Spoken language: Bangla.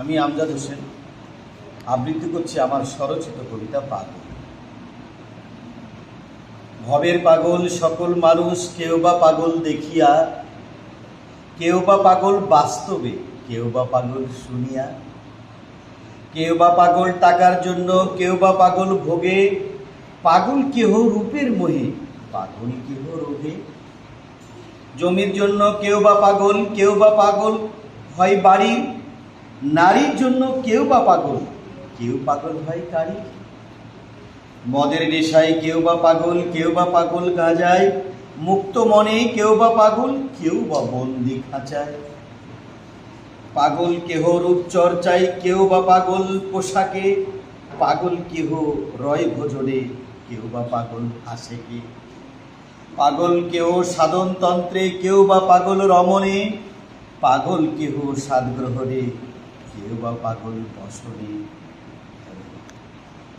আমি আমজাদ হোসেন। আবৃত্তি করছি আমার স্বরচিত কবিতা পাগল। ভবের পাগল সকল মানুষ, কেউ বা পাগল দেখিয়া, কেউ বা পাগল বাস্তবে, কেউ বা পাগল শুনিয়া, কেউ বা পাগল টাকার জন্য, কেউ বা পাগল ভোগে, পাগল কেহ রূপের মোহে, পাগল কেহ রোগে জমির জন্য কেউ বা পাগল, কেউ বা পাগল হয় বাড়ির নারীর জন্য কেউ বা পাগল? কেউ পাগল হয় কারি মদের নেশায় কেউ বা পাগল, কেউ বা পাগল গাজায়। মুক্ত মনে কেউ বা পাগল, কেউ বা বন্দি খাঁচায়। পাগল কেহ রূপচর্চায় কেউ বা পাগল পোশাকে। পাগল কেহ রয় ভোজনে, কেউ বা পাগল হাসেকে পাগল কেহ সাধনতন্ত্রে, কেউ বা পাগল রমণে। পাগল কেহ সাদগ্রহণে কেউ বা পাগল বসনে।